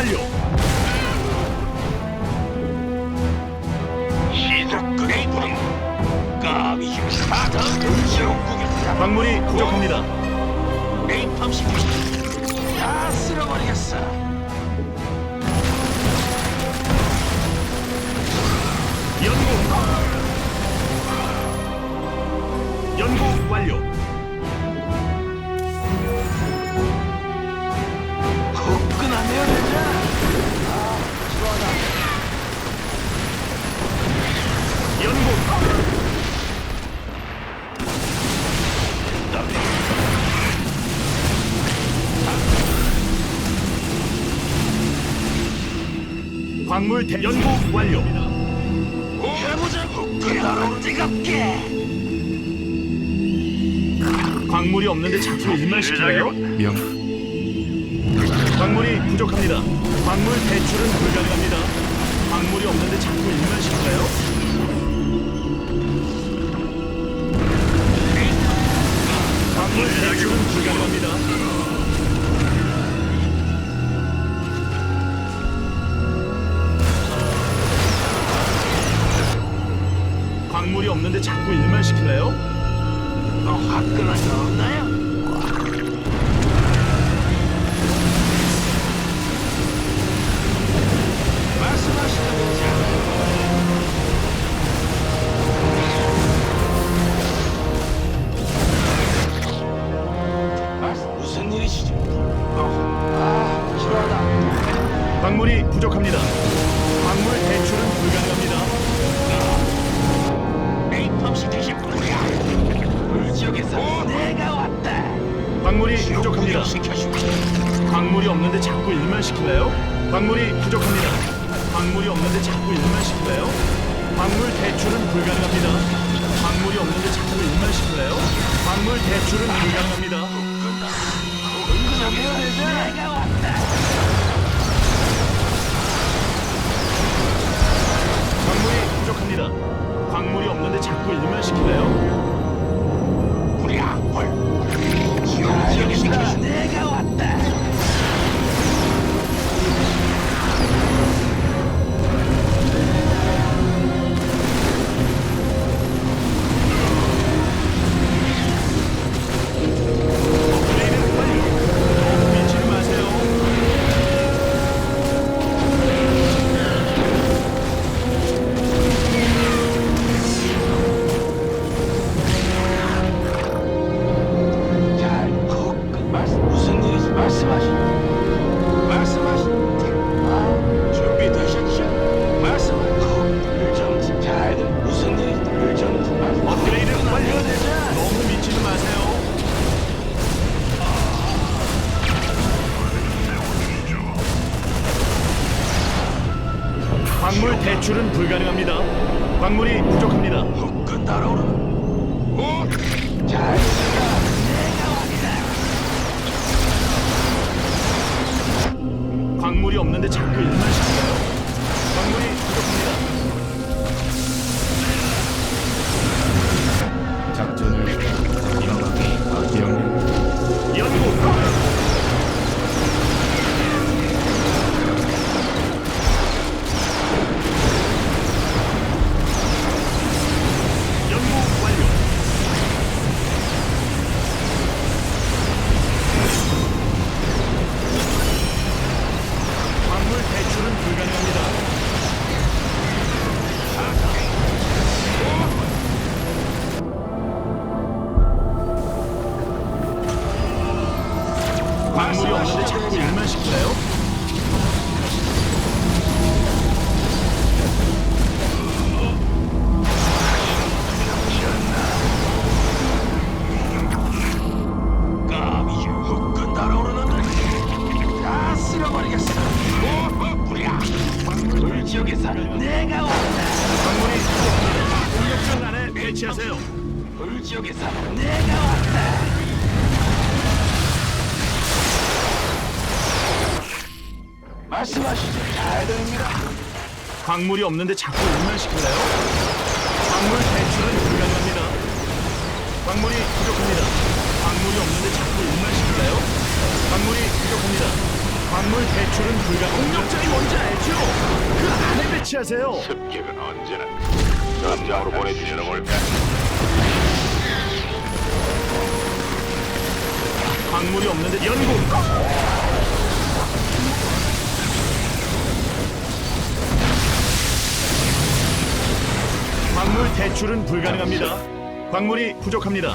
완료. 업그레이드는 감히 하다 음식국에 광물이 부족합니다. 메인팜 시키 다 쓸어버리겠어. 연구. 연구 완료. 대 연구 완료. 해보자. 후끈하고 뜨겁게. 광물이 없는데 자꾸 일만 시키나요? 명 광물이 부족합니다. 광물 대출은 불가능합니다. 광물이 없는데 자꾸 일만 시킬까요? 광물이 부족합니다. 광물 대출은 불가능합니다. 분이야. 물지역에서 내가 왔다. 광물이 부족합니다. 광물이 없는데 자꾸 일만 시킬래요? 광물이 부족합니다. 광물이 없는데 자꾸 일만 시킬래요? 광물 대출은 불가능합니다. 광물이 없는데 자꾸 일만 시킬래요? 광물 대출은 불가능합니다. 광물이 부족합니다. 광물이 없는데 자꾸 일만 시킬래 대출은 불가능합니다. 광물이 부족합니다. 달아오르는. 오, 잘. 광물이 없는데 자꾸 일만 시켜요. 광물이 부족합니다. 내가 왔다. 광물이. 공격장 안에 배치하세요. 물지역에 사는 내가 왔다. 말씀하시죠. 잘 됩니다. 광물이 없는데 자꾸 시킬래요? 광물 대출은 불가능합니다. 광물이 부족합니다. 광물이 없는데 자꾸 시킬래요? 광물이 부족합니다. 광물 대출은 불가. 공격장이 뭔지 알죠? 그 안에 배치하세요. 습격은 언제나 전장으로 보내주시는 걸까? 광물이 없는데 연구. 광물 대출은 불가능합니다. 광물이 부족합니다.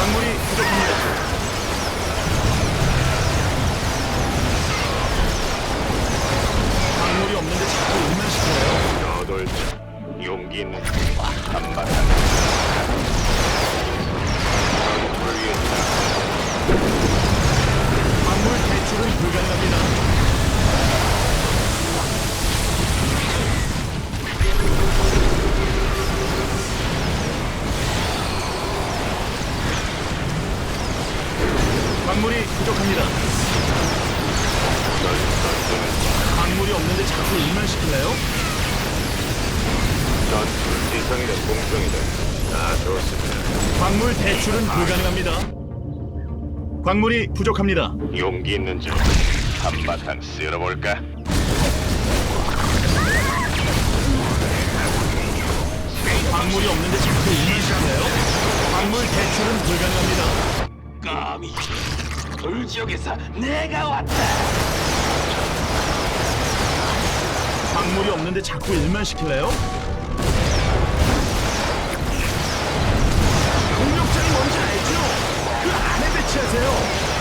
광물이 부족합니다. 부족합니다. 광물이 없는데 자꾸 일만 시킬래요? 전투 지성이든 공성이든 다 좋습니다. 광물 대출은 불가능합니다. 광물이 부족합니다. 용기 있는 자 한바탕 쓸어볼까? 광물이 없는데 자꾸 일만 시킬래요? 광물 대출은 불가능합니다. 감히 불지역에서 내가 왔다. 광물이 없는데 자꾸 일만 시킬래요? 공격장이 뭔지 알죠? 그 안에 배치하세요.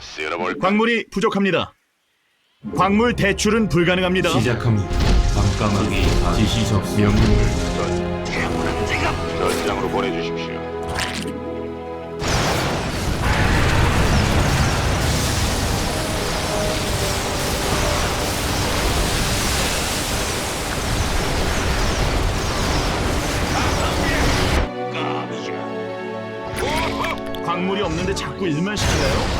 쓸어볼까? 광물이 부족합니다. 광물 대출은 불가능합니다. 시작합니다. 깜깜하게 지시 접수 명령을 전 제가 전장으로 보내주십시오. 광물이 없는데 자꾸 일만 시킬래요?